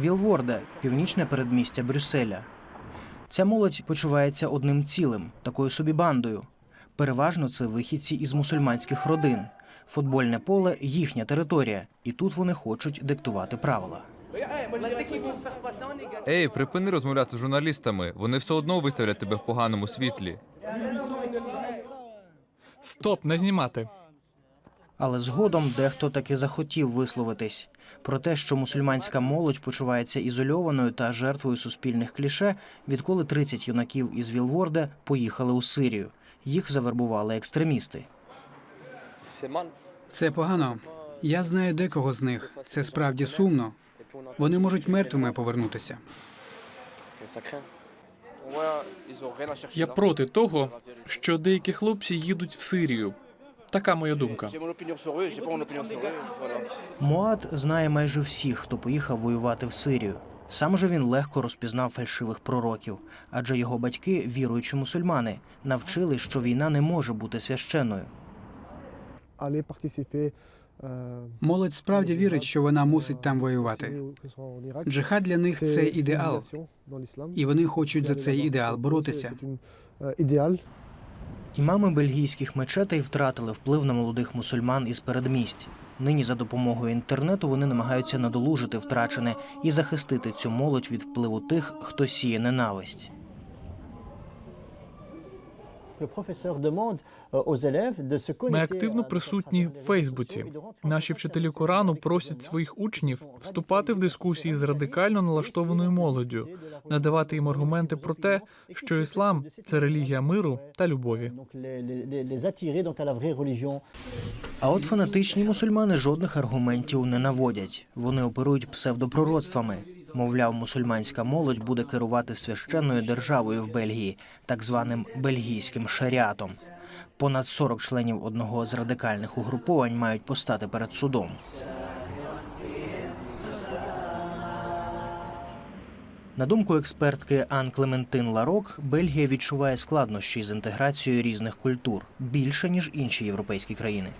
Вілворде північне передмістя Брюсселя. Ця молодь почувається одним цілим, такою собі бандою. Переважно це вихідці із мусульманських родин. Футбольне поле їхня територія, і тут вони хочуть диктувати правила. Ей, припини розмовляти з журналістами. Вони все одно виставлять тебе в поганому світлі. Стоп, не знімати. Але згодом дехто таки захотів висловитись про те, що мусульманська молодь почувається ізольованою та жертвою суспільних кліше, відколи 30 юнаків із Вілворде поїхали у Сирію. Їх завербували екстремісти. Це погано. Я знаю декого з них. Це справді сумно. Вони можуть мертвими повернутися. Я проти того, що деякі хлопці їдуть в Сирію. Така моя думка. Муад знає майже всіх, хто поїхав воювати в Сирію. Сам же він легко розпізнав фальшивих пророків, адже його батьки, віруючі мусульмани, навчили, що війна не може бути священною. euh, Молодь справді вірить, що вона мусить там воювати. Джихад для них це ідеал, і вони хочуть за цей ідеал боротися. Імами бельгійських мечетей втратили вплив на молодих мусульман із передмість. Нині за допомогою інтернету вони намагаються надолужити втрачене і захистити цю молодь від впливу тих, хто сіє ненависть. Ми активно присутні в Фейсбуці. Наші вчителі Корану просять своїх учнів вступати в дискусії з радикально налаштованою молоддю, надавати їм аргументи про те, що іслам це релігія миру та любові. А от фанатичні мусульмани жодних аргументів не наводять. Вони оперують псевдопророцтвами. Мовляв, мусульманська молодь буде керувати священною державою в Бельгії, так званим бельгійським шаріатом. Понад 40 членів одного з радикальних угруповань мають постати перед судом. На думку експертки Ан Клементин Ларок, Бельгія відчуває складнощі з інтеграцією різних культур більше ніж інші європейські країни.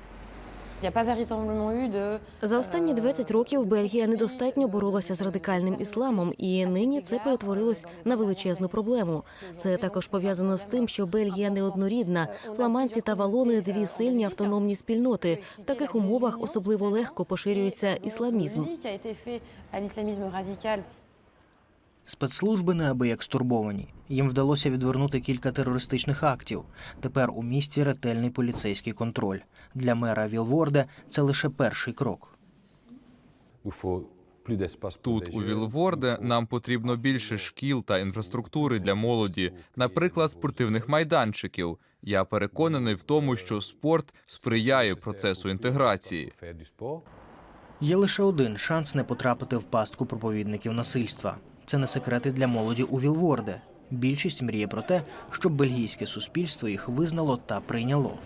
За останні 20 років Бельгія недостатньо боролася з радикальним ісламом, і нині це перетворилось на величезну проблему. Це також пов'язано з тим, що Бельгія неоднорідна. Фламандці та валони дві сильні автономні спільноти. В таких умовах особливо легко поширюється ісламізм. Спецслужби неабияк стурбовані. Їм вдалося відвернути кілька терористичних актів. Тепер у місті ретельний поліцейський контроль. Для мера Вілворде це лише перший крок. Тут, у Вілворде, нам потрібно більше шкіл та інфраструктури для молоді, наприклад, спортивних майданчиків. Я переконаний в тому, що спорт сприяє процесу інтеграції. Є лише один шанс не потрапити в пастку проповідників насильства. Це не секрети для молоді у Вілворде. Більшість мріє про те, щоб бельгійське суспільство їх визнало та прийняло.